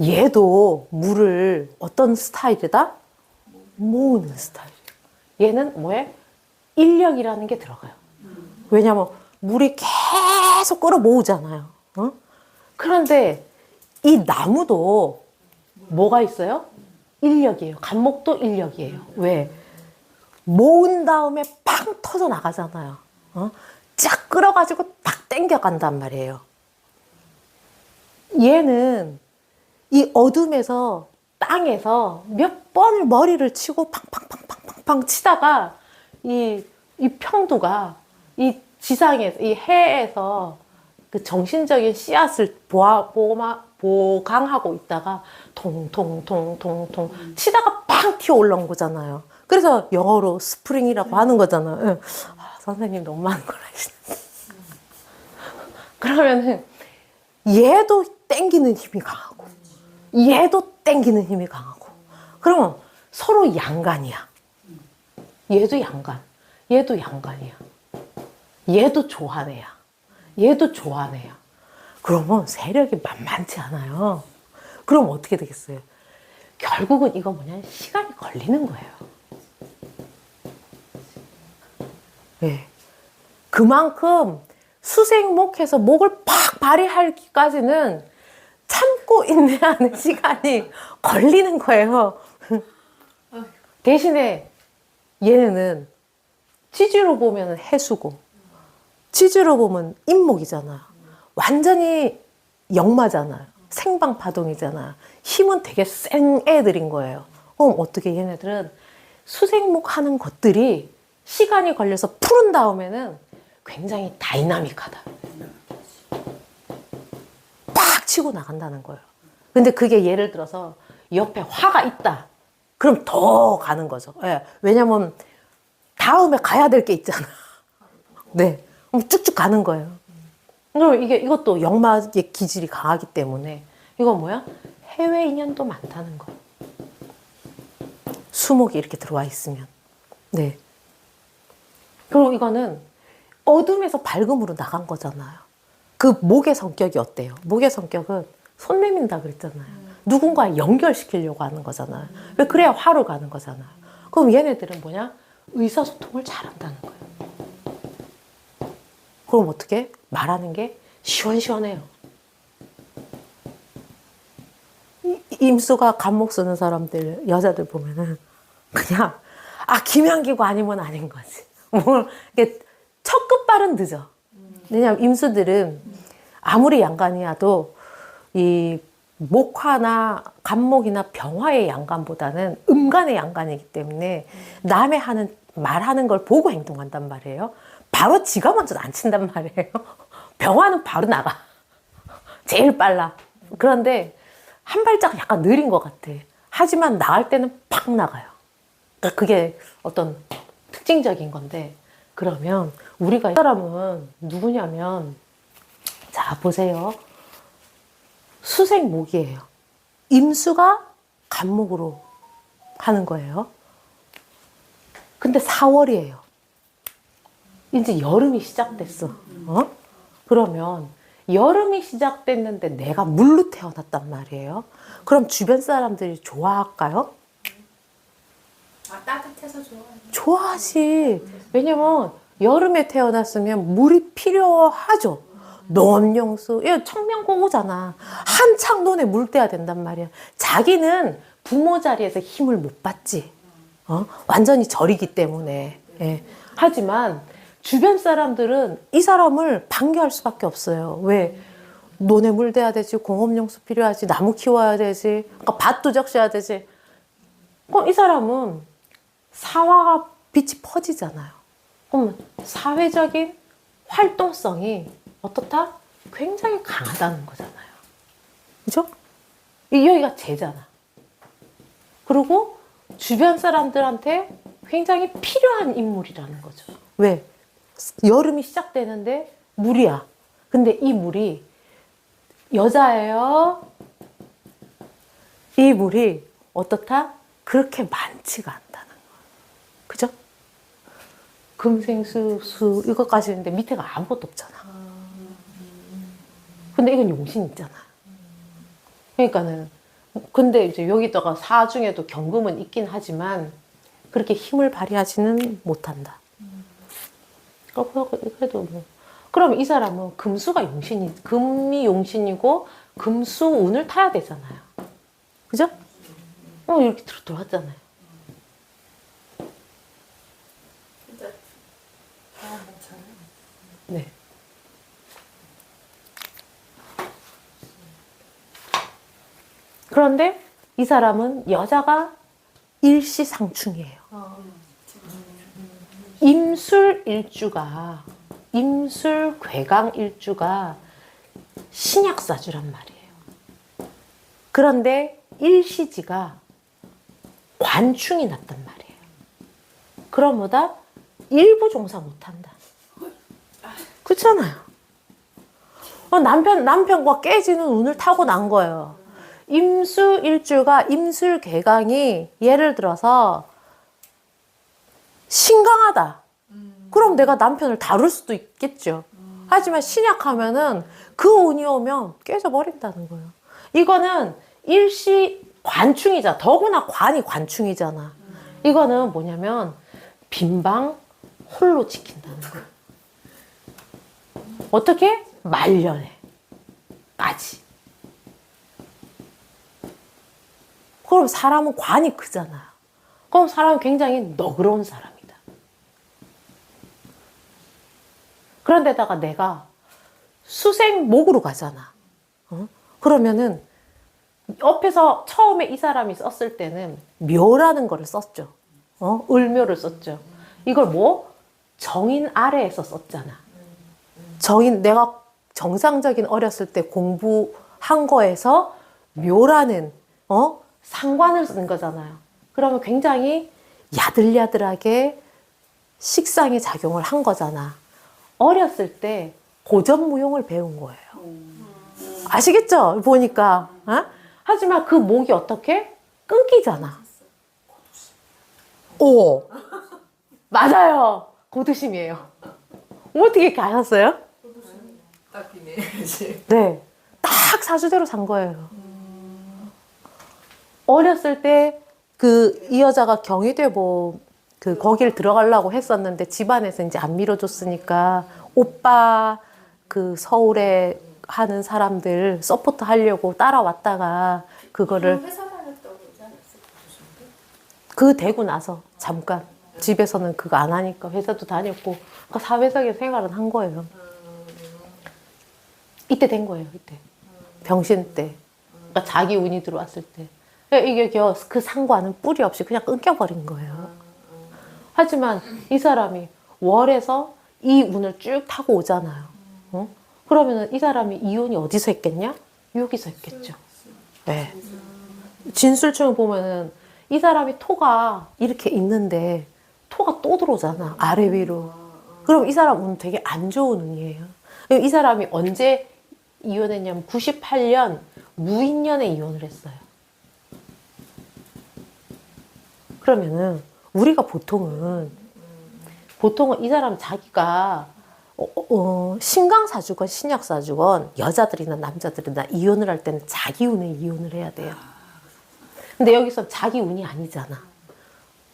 얘도 물을 어떤 스타일이다? 모으는 스타일. 얘는 뭐에? 인력이라는 게 들어가요. 왜냐면 물이 계속 끌어 모으잖아요. 어? 그런데 이 나무도 뭐가 있어요? 인력이에요. 감목도 인력이에요. 왜? 모은 다음에 팡 터져 나가잖아요. 어? 쫙 끌어가지고 딱 땡겨간단 말이에요. 얘는 이 어둠에서 땅에서 몇 번을 머리를 치고 팡팡팡팡팡팡 치다가 이, 이 평도가 이 지상에서, 이 해에서 그 정신적인 씨앗을 보아, 보마, 보강하고 있다가 통통통통통 치다가 팡 튀어 올라온 거잖아요. 그래서 영어로 스프링이라고 하는 거잖아요. 예. 아, 선생님 너무 많은 걸 하시네. 그러면은 얘도 땡기는 힘이 강하고 얘도 땡기는 힘이 강하고 그러면 서로 양간이야. 얘도 양간, 얘도 양간이야. 얘도 좋아하네야. 얘도 좋아하네야. 그러면 세력이 만만치 않아요. 그럼 어떻게 되겠어요? 결국은 이거 뭐냐 시간이 걸리는 거예요. 네. 그만큼 수생목해서 목을 팍 발휘하기까지는 참고 인내하는 시간이 걸리는 거예요. 대신에 얘네는 치즈로 보면 해수고 치즈로 보면 인목이잖아요. 완전히 역마잖아요. 생방파동이잖아요. 힘은 되게 센 애들인 거예요. 그럼 어떻게 얘네들은 수생목 하는 것들이 시간이 걸려서 푸른 다음에는 굉장히 다이나믹하다. 팍 치고 나간다는 거예요. 근데 그게 예를 들어서 옆에 화가 있다. 그럼 더 가는 거죠. 예. 왜냐면 다음에 가야 될 게 있잖아. 네. 그럼 쭉쭉 가는 거예요. 그럼 이게 이것도 역마의 기질이 강하기 때문에 이거 뭐야? 해외 인연도 많다는 거. 수목이 이렇게 들어와 있으면. 네. 그리고 이거는 어둠에서 밝음으로 나간 거잖아요. 그 목의 성격이 어때요? 목의 성격은 손 내민다 그랬잖아요. 누군가 연결시키려고 하는 거잖아요. 왜 그래야 화로 가는 거잖아요. 그럼 얘네들은 뭐냐? 의사소통을 잘한다는 거예요. 그럼 어떻게? 말하는 게 시원시원해요. 이- 임수가 감목 쓰는 사람들, 여자들 보면은 그냥, 아, 김양기고 아니면 아닌 거지. 뭘, 이게 첫 끝발은 늦어. 왜냐면 임수들은 아무리 양간이어도 이 목화나 간목이나 병화의 양간보다는 음간의 양간이기 때문에 남의 하는 말하는 걸 보고 행동한단 말이에요. 바로 지가 먼저 안 친단 말이에요. 병화는 바로 나가. 제일 빨라. 그런데 한 발짝 약간 느린 것 같아. 하지만 나갈 때는 팍 나가요. 그러니까 그게 어떤 특징적인 건데 그러면 우리가 이 사람은 누구냐면 자 보세요. 수생목이에요. 임수가 간목으로 하는 거예요. 근데 4월이에요. 이제 여름이 시작됐어. 어? 그러면 여름이 시작됐는데 내가 물로 태어났단 말이에요. 그럼 주변 사람들이 좋아할까요? 아 따뜻해서 좋아요. 좋아하지. 왜냐면 여름에 태어났으면 물이 필요하죠. 논용수, 이 청명고구잖아. 한창 논에 물 떼야 된단 말이야. 자기는 부모 자리에서 힘을 못 받지. 어? 완전히 절이기 때문에. 예. 하지만 주변 사람들은 이 사람을 반겨할 수밖에 없어요. 왜? 논에 물 대야 되지, 공업용수 필요하지, 나무 키워야 되지, 아까 밭도 적셔야 되지. 그럼 이 사람은 사화가 빛이 퍼지잖아요. 그럼 사회적인 활동성이 어떻다? 굉장히 강하다는 거잖아요. 그죠? 이 여기가 제잖아. 그리고 주변 사람들한테 굉장히 필요한 인물이라는 거죠. 왜? 여름이 시작되는데 물이야. 근데 이 물이 여자예요. 이 물이 어떻다? 그렇게 많지가 않다는 거야. 그죠? 금생수, 수, 이것까지 있는데 밑에가 아무것도 없잖아. 근데 이건 용신 있잖아. 그러니까는 근데 이제 여기다가 사 중에도 경금은 있긴 하지만 그렇게 힘을 발휘하지는 못한다. 어, 그- 그래도 뭐. 그럼 이 사람은 금수가 용신이, 금이 용신이고 금수 운을 타야 되잖아요. 그죠? 어, 이렇게 들어 들어왔잖아요. 진짜 네. 그런데 이 사람은 여자가 일시상충이에요. 임술 일주가 임술 괴강 일주가 신약사주란 말이에요. 그런데 일시지가 관충이 났단 말이에요. 그럼 뭐다? 일부 종사 못한다. 그렇잖아요. 어, 남편 남편과 깨지는 운을 타고 난 거예요. 임수 일주가 임술 개강이 예를 들어서 신강하다. 그럼 내가 남편을 다룰 수도 있겠죠. 하지만 신약하면은 그 운이 오면 깨져버린다는 거예요. 이거는 일시 관충이자 더구나 관이 관충이잖아. 이거는 뭐냐면 빈방 홀로 지킨다는 거예요. 어떻게? 말년에 까지. 그럼 사람은 관이 크잖아요. 그럼 사람은 굉장히 너그러운 사람이다. 그런데다가 내가 수생목으로 가잖아. 어? 그러면은 옆에서 처음에 이 사람이 썼을 때는 묘라는 거를 썼죠. 어? 을묘를 썼죠. 이걸 뭐? 정인 아래에서 썼잖아. 정인, 내가 정상적인 어렸을 때 공부한 거에서 묘라는, 어? 상관을 쓴 거잖아요. 그러면 굉장히 야들야들하게 식상의 작용을 한 거잖아. 어렸을 때 고전무용을 배운 거예요. 아시겠죠? 보니까. 어? 하지만 그 목이 어떻게? 끊기잖아. 오. 맞아요. 고두심이에요. 어떻게 이렇게 아셨어요? 딱이네. 그치? 네. 딱 사주대로 산 거예요. 어렸을 때 그 이 여자가 경희대 뭐 그 거기를 들어가려고 했었는데 집안에서 이제 안 밀어줬으니까 오빠 그 서울에 하는 사람들 서포트 하려고 따라왔다가 그거를? 그 되고 나서 잠깐 집에서는 그거 안 하니까 회사도 다녔고 그러니까 사회적인 생활은 한 거예요. 이때 된 거예요. 이때 병신 때, 그러니까 자기 운이 들어왔을 때 이게 겨- 그 상관은 뿌리 없이 그냥 끊겨버린 거예요. 하지만 이 사람이 월에서 이 운을 쭉 타고 오잖아요. 어? 그러면은 이 사람이 이혼이 어디서 했겠냐? 여기서 했겠죠. 네. 진술충을 보면은 이 사람이 토가 이렇게 있는데 토가 또 들어오잖아 아래 위로 그럼 이 사람 운 되게 안 좋은 운이에요 이 사람이 언제 이혼했냐면 98년 무인년에 이혼을 했어요 그러면은 우리가 보통은 보통은 이 사람 자기가 어, 어, 어, 신강 사주건 신약 사주건 여자들이나 남자들이나 이혼을 할 때는 자기 운에 이혼을 해야 돼요 근데 여기서 자기 운이 아니잖아.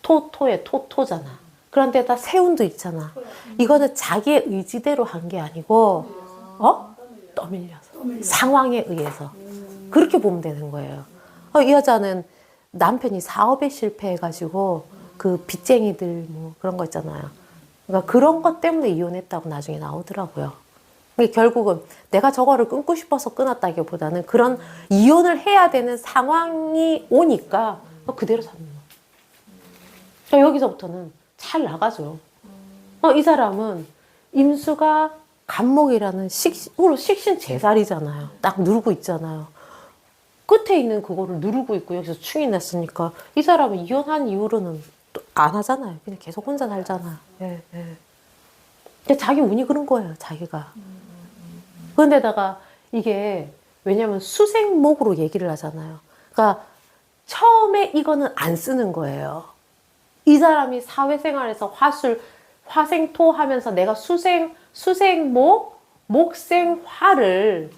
토토의 토토잖아. 그런데다 세운도 있잖아. 이거는 자기의 의지대로 한 게 아니고, 어? 떠밀려서. 상황에 의해서. 그렇게 보면 되는 거예요. 어, 이 여자는 남편이 사업에 실패해가지고 그 빚쟁이들 뭐 그런 거 있잖아요. 그러니까 그런 것 때문에 이혼했다고 나중에 나오더라고요. 결국은 내가 저거를 끊고 싶어서 끊었다기보다는 그런 이혼을 해야 되는 상황이 오니까 그대로 사는 거야. 그러니까 여기서부터는 잘 나가죠. 어, 이 사람은 임수가 간목이라는 식으로 식신 제살이잖아요. 딱 누르고 있잖아요. 끝에 있는 그거를 누르고 있고 여기서 충이 났으니까 이 사람은 이혼한 이후로는 또 안 하잖아요. 그냥 계속 혼자 살잖아. 예, 예. 근데 자기 운이 그런 거예요. 자기가. 그런데다가 이게 왜냐면 수생목으로 얘기를 하잖아요. 그러니까 처음에 이거는 안 쓰는 거예요. 이 사람이 사회생활에서 화술, 화생토 하면서 내가 수생, 수생목, 목생화를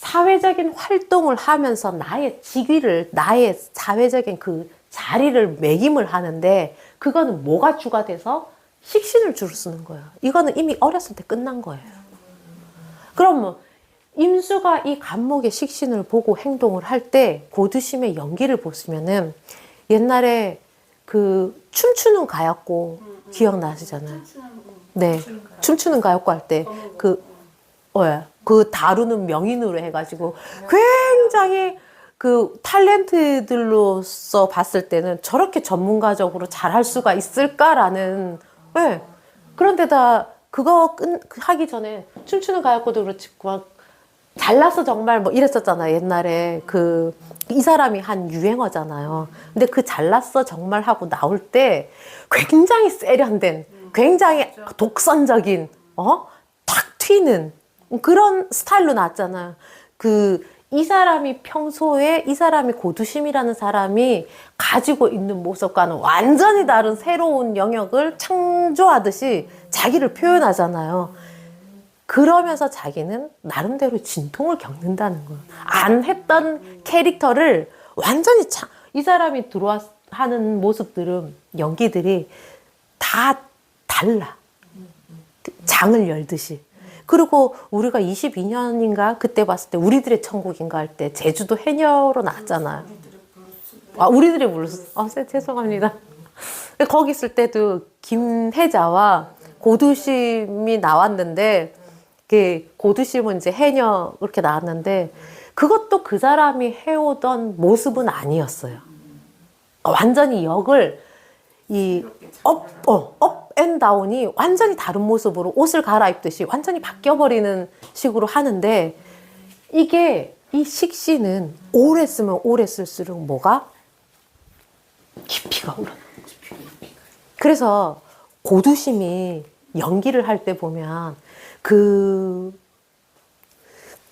사회적인 활동을 하면서 나의 직위를, 나의 사회적인 그 자리를 매김을 하는데, 그거는 뭐가 주가 돼서 식신을 주로 쓰는 거예요. 이거는 이미 어렸을 때 끝난 거예요. 그럼 뭐, 임수가 이 간목의 식신을 보고 행동을 할 때 고두심의 연기를 보시면은 옛날에 그 춤추는 가였고 기억나시잖아요. 네. 춤추는 가요과 할때 그, 어, 그 다루는 명인으로 해가지고 굉장히 그 탤런트들로서 봤을 때는 저렇게 전문가적으로 잘할 수가 있을까라는, 예. 그런데다 그거 끝, 하기 전에 춤추는 가요과도 그렇지, 막 잘났어 정말 뭐 이랬었잖아요 옛날에. 그 이 사람이 한 유행어잖아요. 근데 그 잘났어 정말 하고 나올 때 굉장히 세련된 굉장히 독선적인 어탁 튀는 그런 스타일로 나왔잖아요 그 이 사람이 평소에 이 사람이 고두심이라는 사람이 가지고 있는 모습과는 완전히 다른 새로운 영역을 창조하듯이 자기를 표현하잖아요. 그러면서 자기는 나름대로 진통을 겪는다는 거예요. 안 했던 캐릭터를 완전히 차, 이 사람이 들어와 하는 모습들은 연기들이 다 달라. 장을 열듯이. 그리고 우리가 22년인가 그때 봤을 때 우리들의 천국인가 할 때 제주도 해녀로 나왔잖아요. 아, 우리들의 블루스. 아, 쎄, 죄송합니다. 거기 있을 때도 김혜자와 고두심이 나왔는데, 그 고두심은 이제 해녀 그렇게 나왔는데, 그것도 그 사람이 해오던 모습은 아니었어요. 완전히 역을 이 업, 어, 업 앤 다운이 완전히 다른 모습으로 옷을 갈아입듯이 완전히 바뀌어버리는 식으로 하는데, 이게 이 식신은 오래 쓰면 오래 쓸수록 뭐가? 깊이가 우러나. 그래서 고두심이 연기를 할 때 보면 그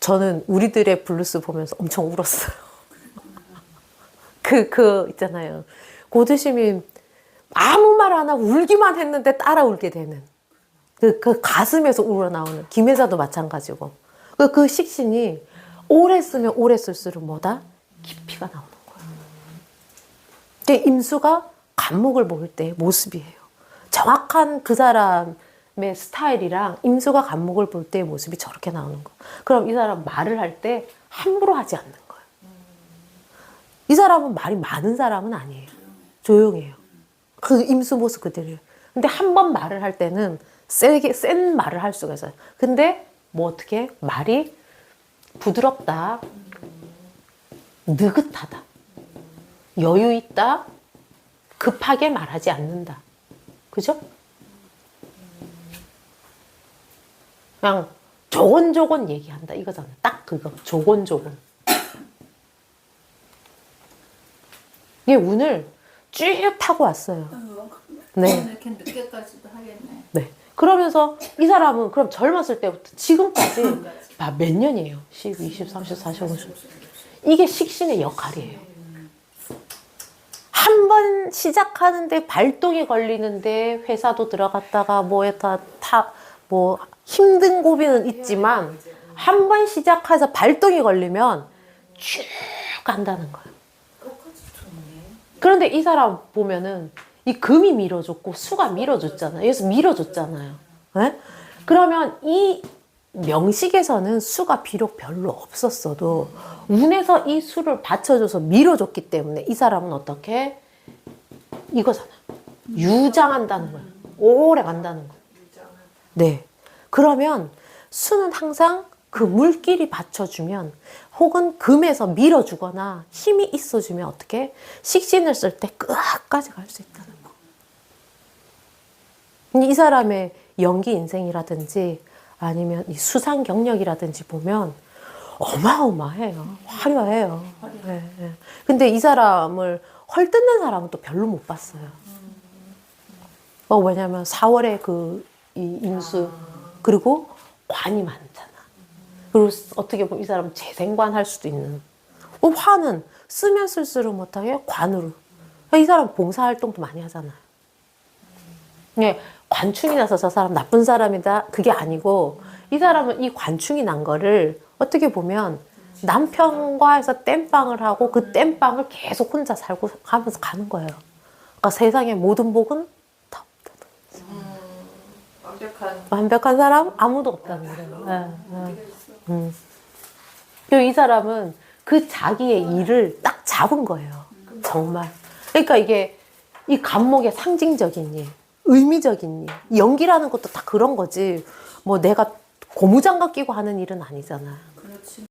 저는 우리들의 블루스 보면서 엄청 울었어요. 그, 그 있잖아요. 고두심이 아무 말 안 하고 울기만 했는데 따라 울게 되는. 그, 그 가슴에서 우러나오는. 김혜자도 마찬가지고. 그, 그 식신이 오래 쓰면 오래 쓸수록 뭐다? 깊이가 나오는 거예요. 그 임수가 간목을 볼때 모습이에요. 정확한 그 사람의 스타일이랑 임수가 간목을 볼 때의 모습이 저렇게 나오는 거. 그럼 이 사람 말을 할 때 함부로 하지 않는 거예요. 이 사람은 말이 많은 사람은 아니에요. 조용해요. 그 임수 모습 그대로예요. 근데 한 번 말을 할 때는 세게 센 말을 할 수가 있어요. 근데 뭐 어떻게 말이 부드럽다, 느긋하다, 여유 있다, 급하게 말하지 않는다. 그죠? 그냥 조곤조곤 얘기한다 이거잖아. 딱 그거 조곤조곤. 이게 운을 쭉 타고 왔어요. 네. 이렇게 늦게까지도 하겠네. 네. 그러면서 이 사람은 그럼 젊었을 때부터 지금까지 봐, 몇 년이에요? 10, 20, 30, 40, 50. 이게 식신의 역할이에요. 한 번 시작하는데 발동이 걸리는데 회사도 들어갔다가 뭐에다 타, 뭐 힘든 고비는 있지만 한 번 시작해서 발동이 걸리면 쭉 간다는 거예요. 그런데 이 사람 보면은 이 금이 밀어줬고 수가 밀어줬잖아요. 그래서 밀어줬잖아요. 예? 그러면 이 명식에서는 수가 비록 별로 없었어도 운에서 이 수를 받쳐줘서 밀어줬기 때문에 이 사람은 어떻게 이거잖아. 유장한다는 거예요. 오래 간다는 거예요. 네. 그러면 수는 항상 그 물길이 받쳐주면 혹은 금에서 밀어주거나 힘이 있어주면 어떻게 식신을 쓸 때 끝까지 갈 수 있다는 거. 이 사람의 연기 인생이라든지 아니면 이 수상 경력이라든지 보면 어마어마해요. 화려해요. 예, 예. 근데 이 사람을 헐뜯는 사람은 또 별로 못 봤어요. 어, 왜냐면 4월에 그, 이 임수, 그리고 관이 많잖아. 그리고 어떻게 보면 이 사람은 재생관 할 수도 있는. 어, 화는 쓰면 쓸수록 못하게 관으로. 이 사람 봉사활동도 많이 하잖아요. 예, 관충이 나서 저 사람 나쁜 사람이다. 그게 아니고, 이 사람은 이 관충이 난 거를 어떻게 보면 남편과 해서 땜빵을 하고 그 땜빵을 계속 혼자 살고 가면서 가는 거예요. 그러니까 세상의 모든 복은 다 없다. 완벽한 완벽한 사람 아무도 없다는 거예요. 예, 예. 음. 이 사람은 그 자기의 일을 딱 잡은 거예요. 정말. 그러니까 이게 이 감목의 상징적인 일, 의미적인 일, 연기라는 것도 다 그런 거지. 뭐 내가 고무장갑 끼고 하는 일은 아니잖아. 그렇지.